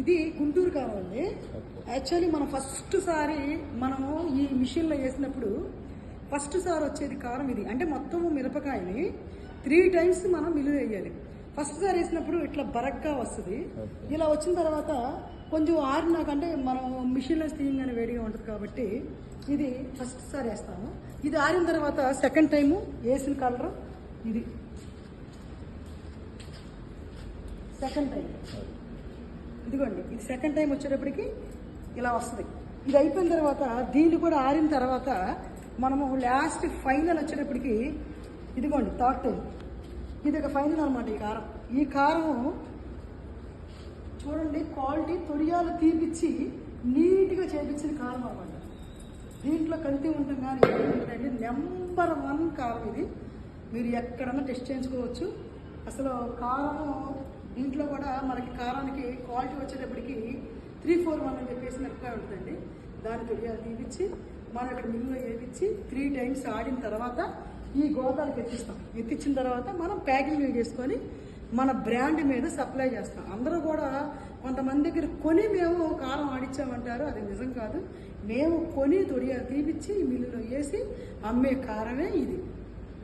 ఇది గుంటూరు అండి యాక్చువల్లీ మనం ఫస్ట్ సారి మనము ఈ మిషన్లో వేసినప్పుడు ఫస్ట్ సారి వచ్చేది కారం ఇది. అంటే మొత్తము మిరపకాయని త్రీ టైమ్స్ మనం మిల్లు వేయాలి. ఫస్ట్ సారి వేసినప్పుడు ఇట్లా బరగ్గా వస్తుంది. ఇలా వచ్చిన తర్వాత కొంచెం ఆరినాకంటే మనం మిషన్లో తీయంగానే వేడిగా ఉంటుంది కాబట్టి ఇది ఫస్ట్ సారి వేస్తాము. ఇది ఆరిన తర్వాత సెకండ్ టైము వేసిన కలర్ ఇది. సెకండ్ టైం ఇదిగోండి ఇది సెకండ్ టైం వచ్చేటప్పటికి ఇలా వస్తుంది. ఇది అయిపోయిన తర్వాత దీన్ని కూడా ఆరిన తర్వాత మనము లాస్ట్ ఫైనల్ వచ్చేటప్పటికి ఇదిగోండి థర్డ్ టైం ఇది ఒక ఫైనల్ అనమాట ఈ కారం. ఈ కారం చూడండి క్వాలిటీ తొడియాలు తీపిచ్చి నీట్గా చేపించిన కారం అనమాట దీంట్లో కల్తీ ఉంటుంది కానీ ఏంటంటే నెంబర్ వన్ కారం ఇది. మీరు ఎక్కడన్నా టెస్ట్ చేయించుకోవచ్చు. అసలు కారం కారానికి క్వాలిటీ వచ్చేటప్పటికి త్రీ ఫోర్ వన్ అని చెప్పేసి మిరపకాయ ఉంటుందండి. దాని తొడియాలు తీపిచ్చి మనం ఇక్కడ మిల్లులో వేపించి త్రీ టైమ్స్ ఆడిన తర్వాత ఈ గోదాలకు ఎత్తిస్తాం. ఎత్తిచ్చిన తర్వాత మనం ప్యాకింగ్ చేసుకొని మన బ్రాండ్ మీద సప్లై చేస్తాం. అందరూ కూడా కొంతమంది దగ్గర కొని మేము కారం ఆడిచ్చామంటారు అది నిజం కాదు. మేము కొని తొడియాలు తీపిచ్చి మిల్లులో వేసి అమ్మే కారమే ఇది.